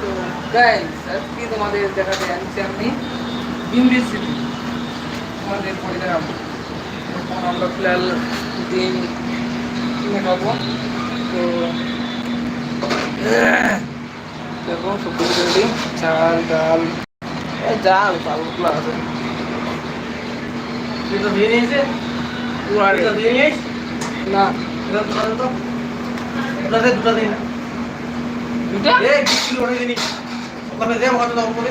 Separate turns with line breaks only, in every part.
তো গাইস আজকে তোমাদের দেখাতে আনছি আমি ডিম রেসিপি তোমাদের করে দেখাবো এখন আমরা ফিলহাল ডিম কিনে খাব। তো দেখো সব রেডি চাল ডাল এ ডাল চালগুলো আছে।
তুই তো দিয়ে নিয়েছে
আর-
তো দিয়ে
না।
দুটো দুটো দে তো। দুটো দিন
দুটা
এ বিক্রি করে দিনি ওখানে দে ওখানে দাও করে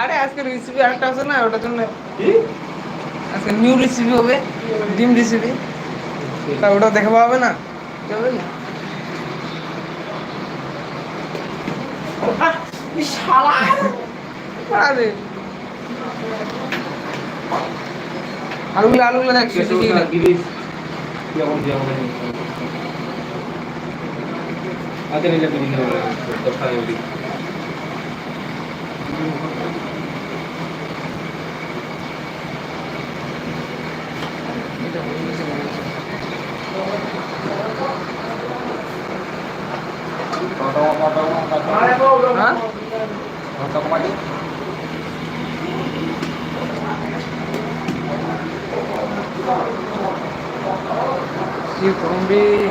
আরে আজকে রেসিপি আরেকটা আছে না ওটার জন্য। আজকে নিউ রেসিপি হবে ডিম রেসিপি তা ওটা দেখাবো হবে না? যাবে না? আরে আলুগুলো আলুগুলো দেখ শেষে কি দেখ
আগে নিলে বিক্রি হবে দশ টাকা বিক্রি
হ্যাঁ Si zombie.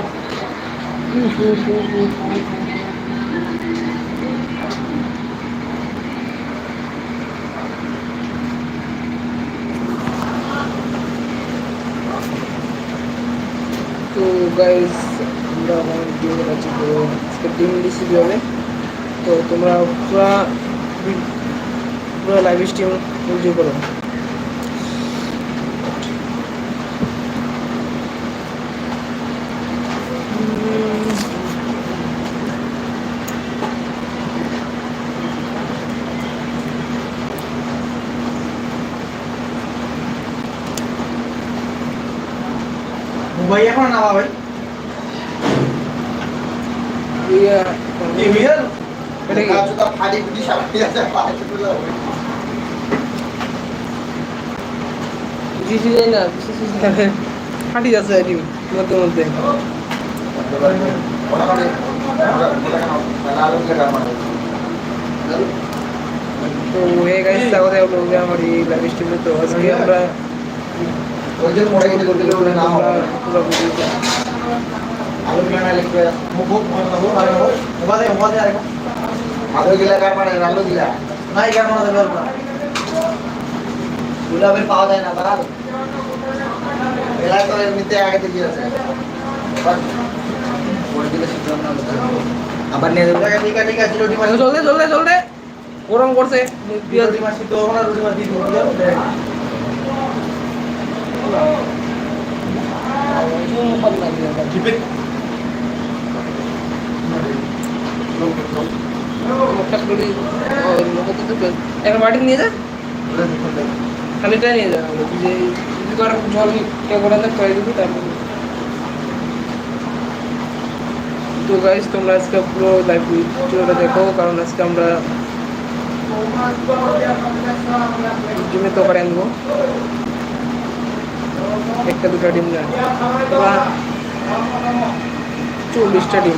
তো গাইস আমরা আমার ডিম আছে তো আজকে ডিম রেসিপি হবে তো তোমরা পুরো পুরো লাইভ স্ট্রিম এনজয় করো
মুম্বাই এখন না ভাই
ইয়া
কি মিল
এটা কি জিসি যাই না জিসি যাবে ফাটি যাচ্ছে ডিম মধ্যে মধ্যে। তো হয়ে গেছে তাহলে লোকে আমার এই লাইভ স্ট্রিমে তো আজকে আমরা আমরা পুরো ভিডিও
মুখ মুখ আরে ওবাদে ওবাদে আরে নাই কেন মনে দেবে না।
গুলাবের পাওয়া যায় না বাড়াল এলাকা তো এমনিতে আগে থেকে আছে। আবার করে দিলে নিয়ে যাব।
ঠিক আছে ঠিক আছে রুটি মাছ।
চলতে চলতে চলতে গরম করছে।
রুটি মাছ সিদ্ধ হবে না রুটি মাছ দিয়ে দিবো জিপে
এখন বাটি নিয়ে যা। খালিটা নিয়ে যা। যে জল করে দেয় করে দিবি তারপর তো গাইস তোমরা আজকে পুরো লাইভ ভিডিওটা দেখো, কারণ আজকে আমরা ডিমে তো করে আনব। একটা, দুটা ডিম না। চল্লিশটা ডিম।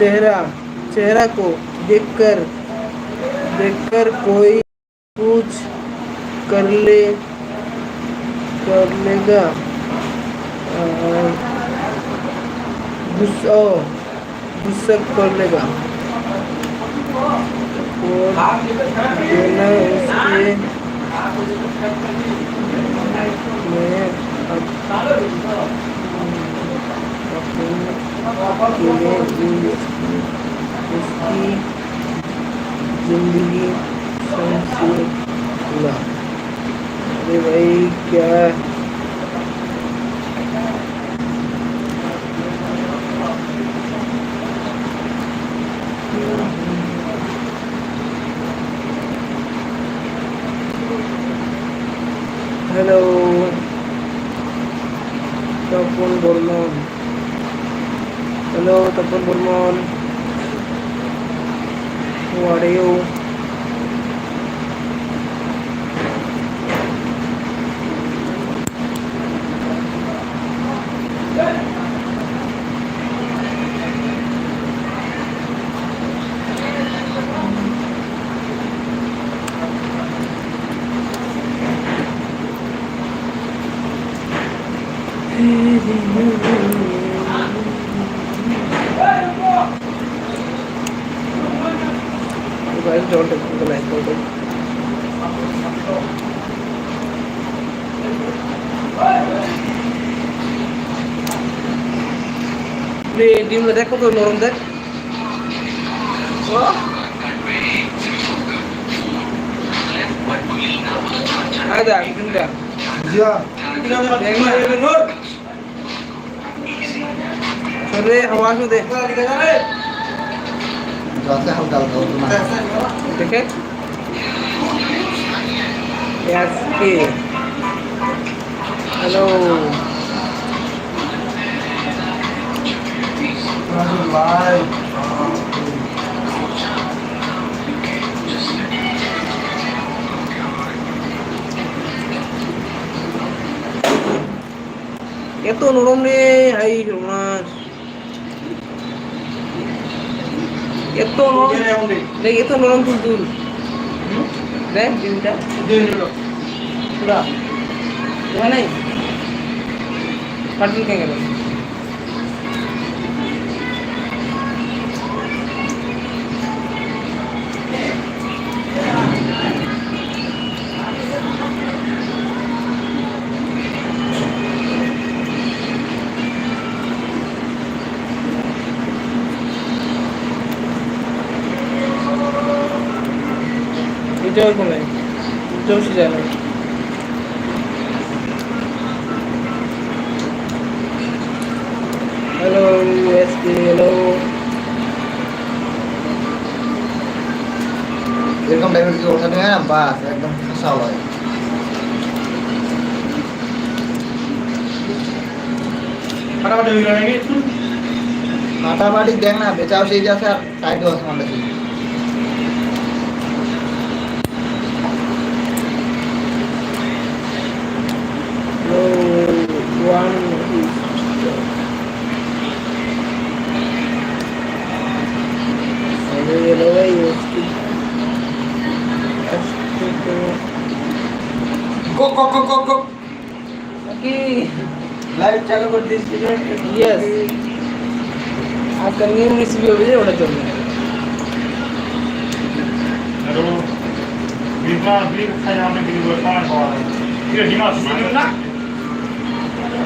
चेहरा चेहरा को देखकर देखकर कोई कुछ कर ले, कर लेगा। गुस्सा गुस्सा कर लेगा। देना उसके मैं अब अपने लिए उसकी जिंदगी शमशीर खुला अरे भाई क्या hello Tapan Barman Hello Tapan Barman Who are you? guys don't Open the light bulb. রে ডিমটা দেখ কত নরম দেখ ও। আয় দেখ ডিমটা দেখ না চল রে হাওয়া আসো দে
জলসে হালকা হালকা
দেখে. এত নরম রে হাই রোমাস এত নরম দেখ এত নরম তুল তুল দেখ ডিমটা। পুরা। নাই কাটুন কে গেল। এটাও কমে এটাও সিজায় না। হ্যালো এসকে হ্যালো
এরকম টাইপের কিছু ওঠানো হয় না বাস একদম ফাঁসা হয়।
ফাটাফাটি হয়ে গেল নাকি
ফাটাফাটি দেখ না বেচাও সেই যাচ্ছে আর টাইটও আছে আমাদের সেই
হ্যালো ওয়ান হ্যালো হ্যালো ভাই SK SK
go go go go go
কি
লাইভ চালু করে দিস
ইয়েস আজকাল নিউ রেসিপি হবে যে ওটার জন্য
Hello. Viva, viva, saya ambil di luar kawan kawan. Dia di mana sini nak?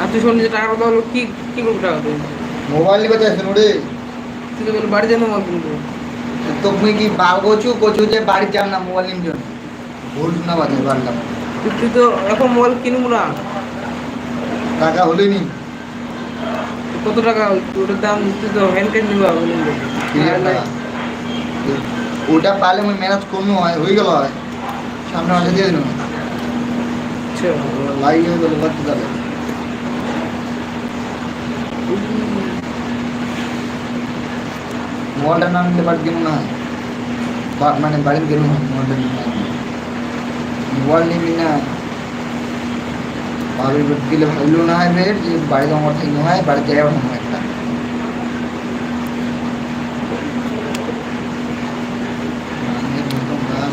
আর
তুই শোন যে টাকা কথা হলো কি কি করবি টাকা তুই?
মোবাইল নিবে চাইছেন ওরে
তুই তো বাড়ি যাব মাল কিন্তু
তো কি বাল কচু কচু যে বাড়ি যাম না মোবাইল জন্য? ভুল না বাজে বাড়লাম
তুই তো এখন মোবাইল কিনবো না।
টাকা হলেই
কত টাকা ওটার দাম তুই তো হ্যান্ড ক্যাশ নিবা
ওটা পালে মুই ম্যানেজ করব হয় হয়ে গেল হয়। সামনে মাসে দিয়ে দিন
আচ্ছা
লাইভ হয়ে গেল বাদ তাহলে মোবাইলটা না নিলে বাড়ি দিব না বা- মানে বাড়ি গেল না মোবাইলটা নিয়ে মোবাইল নিবি না বাড়ির দিলে ভালো না হয় বের যে বাড়িতে আমার ঠিক নয় বাড়িতে যাওয়ার মনে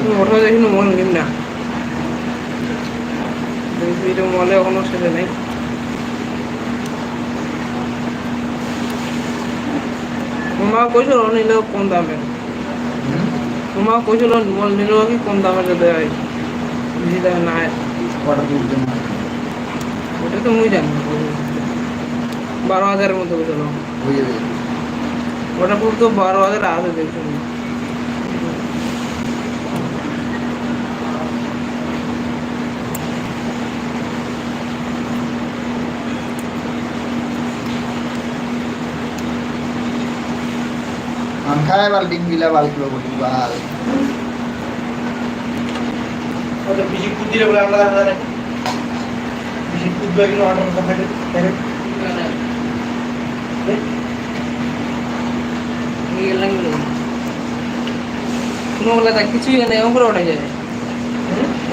একটা
ওঠা দেখি মল নিম না মলে এখনও সেটা নেই মা কইছিল নিলেও কম দামে মা কইছিল মল নিলেও কি কম দামে দেয় হয় বেশি দামে না হয় ওটা তো মুই জানি বারো হাজারের মতো কইছিল ওটা পুরো তো বারো হাজার আছে দেখছি
Angkaya balding bila bal
kilo bodi bal. Ada biji putih lah bulan bulan ada. Biji putih lagi lo ada
apa ada? Ini lagi lo. Kamu bulan tak kicu ya? Nih, orang orang aja.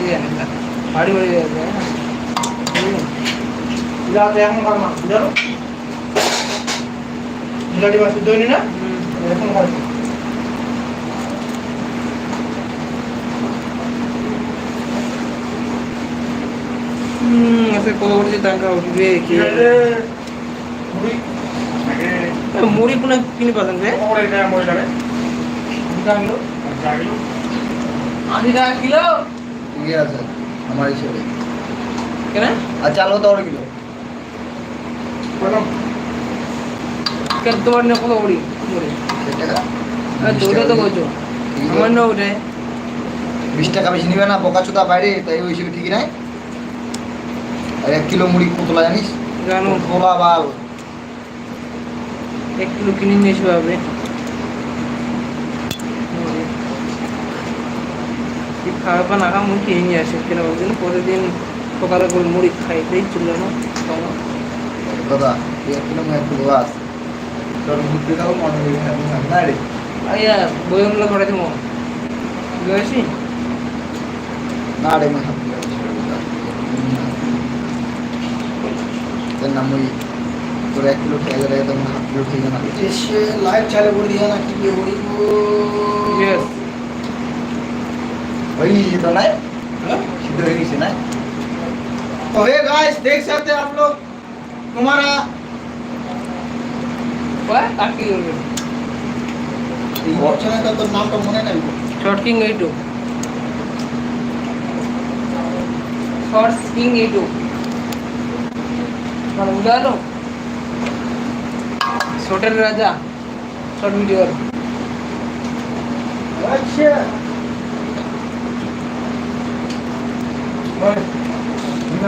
Iya,
hari hari ya. Bila ada yang mau karma, bila lo. Bila
di masuk doni na? টাকা উঠবে কি?
মুড়ি।
কোনো কিনে রে? আশি টাকা kilo?
ঠিক আছে আমার হিসেবে
কেন?
আর চালও তো কিলো।
কেন তোমার না কত করি। দুটো তো করছ আমার না
বিশ টাকা বেশি নিবে না বোকা চোদা বাইরে তাই ওই হিসেবে ঠিকই নাই আর এক কিলো মুড়ি কতলা জানিস?
জানো।
বাল।
এক কিলো কিনে নিয়ে এসে পাবে খাওয়া না খাওয়া মুড়ি নিয়ে আসে। কেন বলছেন প্রতিদিন সকালে করে মুড়ি খাইতেই ছিল না
দাদা এক কিলো এক কিলো গাছ তোর মুড়ি খাবো মনে হয় না রে
আইয়া বইগুলো করে দিব গেছি
না রে मैं हाथ लगा तेरा नाम वही पूरा एक किलो खेल रहे तो मैं हाथ किलो ठीक है ना जैसे लाइव चालू कर दिया ना कि ये हो रही वो
यस
भाई ये तो नहीं सीधे ही से नहीं तो हे गाइस देख सकते हैं आप लोग तुम्हारा
কয় কাকি
তোর নামটা মনে নাই
শর্ট এইটু শর্ট কিং রাজা। শর্ট ভিডিওর
আচ্ছা।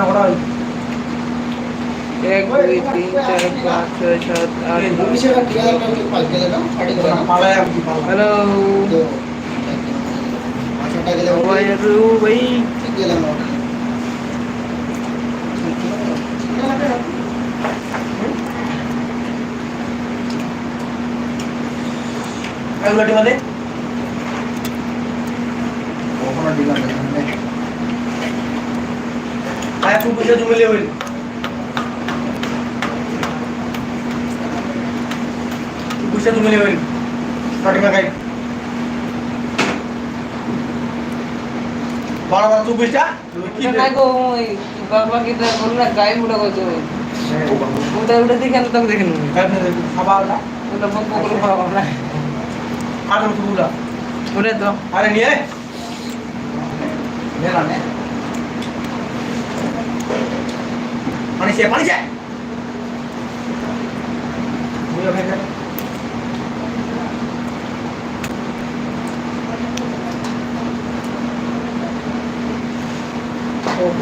ওরা
এক দুই তিন চার পাঁচ ছয় সাত আট হ্যালো। ভাই?
কখনো মানে?
দিলাম। না
ভাই খুব বুঝে জমিলে হইল। দিচ্ছে তুমি নেবেন ফাটিমা গাইড বারো বারো চব্বিশটা?
বাবাকে বল না গায়ে উঠা কত উঠা উঠে দেখে আমি তোকে দেখে নেব।
খাবার
ওটা বক বক করে খাওয়া না
আর ওটা
ওটা তো।
আরে নিয়ে।
নে না।
নে পানি সে পানি সে বুঝা ভাই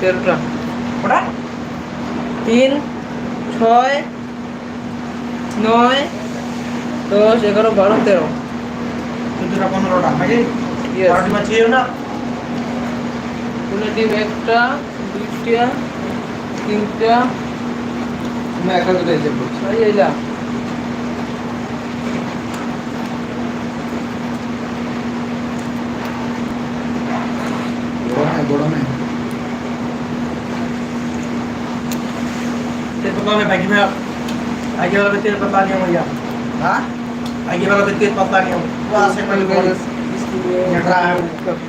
তেরোটা
ওটা?
তিন ছয় নয় দশ এগারো বারো তেরো।
চোদ্দটা পনেরোটা নাকি? ছিল না?
কোনো ডিম একটা দুইটা তিনটা।
একটা দুটো হিসেব করছ
ছয়
में बैगी में आगे वाला में तेल पत्ता नहीं हो भैया
হ্যাঁ
आगे वाला में तेल पत्ता नहीं हो वहाँ से मैं बोल रहा है